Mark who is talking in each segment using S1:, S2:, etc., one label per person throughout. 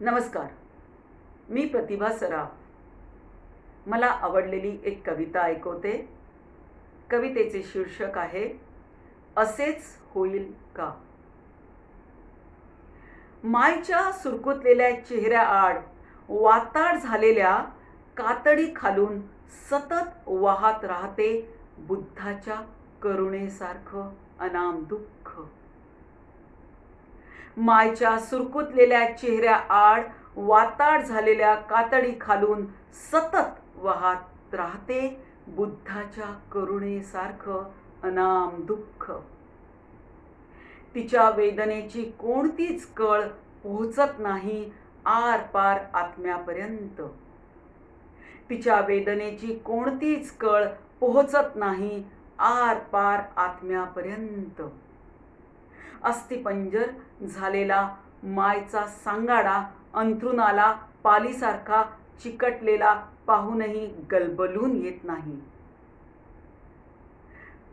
S1: नमस्कार. मी प्रतिभा सराफ. मला आवडलेली एक कविता ऐकवते. कवितेचे शीर्षक आहे असेच होईल का? मायच्या सुरकुतलेल्या चेहऱ्याआड वाताड झालेल्या कातडी खालून सतत वाहत राहते बुद्धाच्या करुणेसारखं अनाम दुःख मायच्या सुरकुतलेल्या चेहऱ्या आड वाताड झालेल्या कातडी खालून सतत वाहत राहते बुद्धाच्या करुणेसारखं अनाम दुःख. तिच्या वेदनेची कोणतीच कळ पोहोचत नाही आर पार आत्म्यापर्यंत. तिच्या वेदनेची कोणतीच कळ पोहोचत नाही आर पार आत्म्यापर्यंत. अस्थिपंजर झालेला मायचा सांगाडा अंथरुणाला पालीसारखा चिकटलेला पाहूनही गलबलून येत नाही.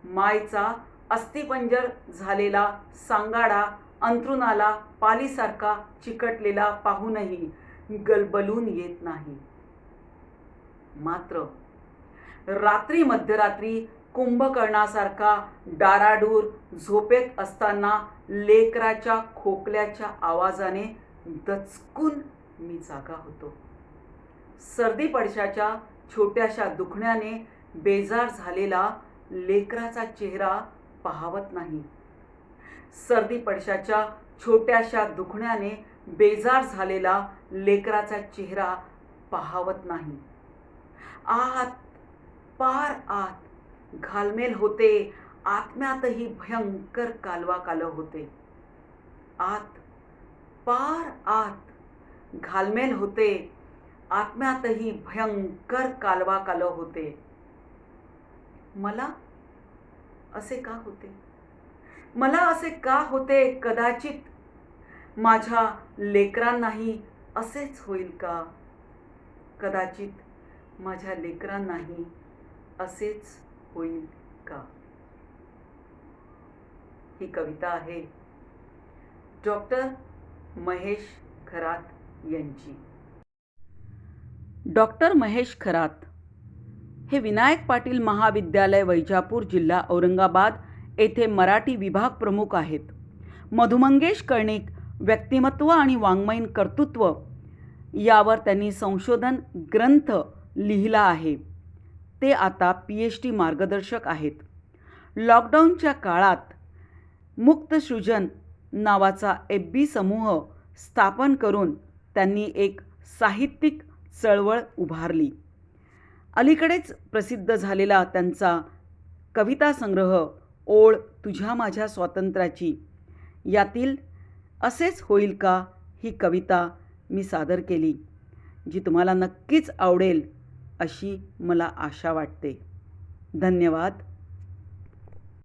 S1: मायचा अस्थिपंजर झालेला सांगाडा अंथरुणाला पालीसारखा चिकटलेला पाहूनही गलबलून येत नाही. मात्र रात्री मध्यरात्री कुंभकर्णासारखा डाराडूर झोपेत असताना लेकराच्या खोकल्याच्या आवाजाने दचकून मी जागा होतो. सर्दी पडशाच्या छोट्याशा दुखण्याने बेजार झालेला लेकराचा चेहरा पाहवत नाही. सर्दी पडशाच्या छोट्याशा दुखण्याने बेजार झालेला लेकराचा चेहरा पाहवत नाही. आत पार आत घालमेल होते. आत्म्यातही भयंकर कालवा कालव होते. आत पार आत घालमेल होते. आत्म्यातही भयंकर कालवा कालव होते. मला असे का होते? मला असे का होते कदाचित? माझ्या लेकरांनाही असेच होईल का? कदाचित माझ्या लेकरांनाही असेच होईल का? ही कविता आहे. डॉक्टर महेश खरात यांची. डॉक्टर महेश खरात हे विनायक पाटील महाविद्यालय वैजापूर जिल्हा औरंगाबाद येथे मराठी विभाग प्रमुख आहेत. मधुमंगेश कर्णिक व्यक्तिमत्व आणि वाङ्मयीन कर्तृत्व यावर त्यांनी संशोधन ग्रंथ लिहिला आहे. ते आता पी एच डी मार्गदर्शक आहेत. लॉकडाऊनच्या काळात मुक्त सृजन नावाचा एफ बी समूह स्थापन करून त्यांनी एक साहित्यिक चळवळ उभारली. अलीकडेच प्रसिद्ध झालेला त्यांचा कविता संग्रह ओळ तुझ्या माझ्या स्वातंत्र्याची. यातील असेच होईल का ही कविता मी सादर केली जी तुम्हाला नक्कीच आवडेल. अशी मला आशा वाटते. धन्यवाद.